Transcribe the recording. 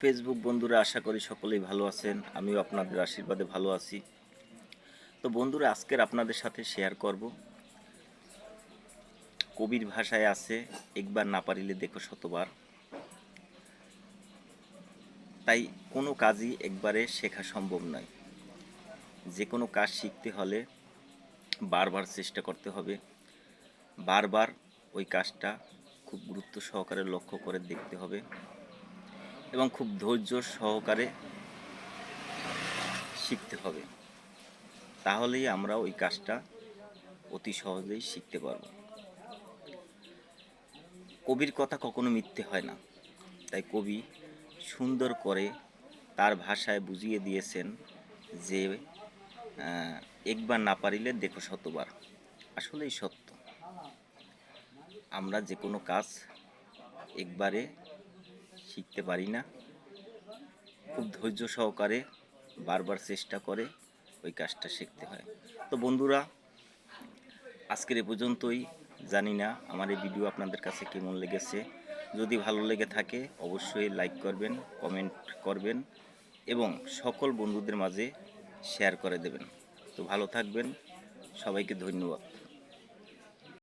Facebook বন্ধুরা, আশা করি সকলেই ভালো আছেন। আমিও আপনাদের আশীর্বাদে ভালো আছি। তো বন্ধুরা, আজকের আপনাদের সাথে শেয়ার করব। কবির ভাষায় আছে, একবার না পারিলে দেখো শতবার। তাই কোনো কাজই একবারে শেখা সম্ভব নয়। যে কোনো কাজ শিখতে হলে বারবার চেষ্টা করতে হবে। বারবার ওই কাজটা খুব গুরুত্ব সহকারে লক্ষ্য করে দেখতে হবে। এবং খুব ধৈর্য সহকারে শিখতে হবে। তাহলেই আমরা ওই কাজটা অতি সহজেই শিখতে পারব। কবির কথা কখনো মিথ্যে হয় না। তাই কবি সুন্দর করে তার ভাষায় বুঝিয়ে দিয়েছেন যে একবার না পারিলে দেখো শতবার। আসলেই সত্য। আমরা যে কোনো কাজ একবারে শিখতে পারি না। খুব ধৈর্য সহকারে বারবার চেষ্টা করে ওই কাজটা শিখতে হয়। তো বন্ধুরা, আজকের এ পর্যন্তই। জানি না আমার এই ভিডিও আপনাদের কাছে কেমন লেগেছে। যদি ভালো লেগে থাকে, অবশ্যই লাইক করবেন কমেন্ট করবেন এবং সকল বন্ধুদের মাঝে শেয়ার করে দেবেন। তো ভালো থাকবেন। সবাইকে ধন্যবাদ।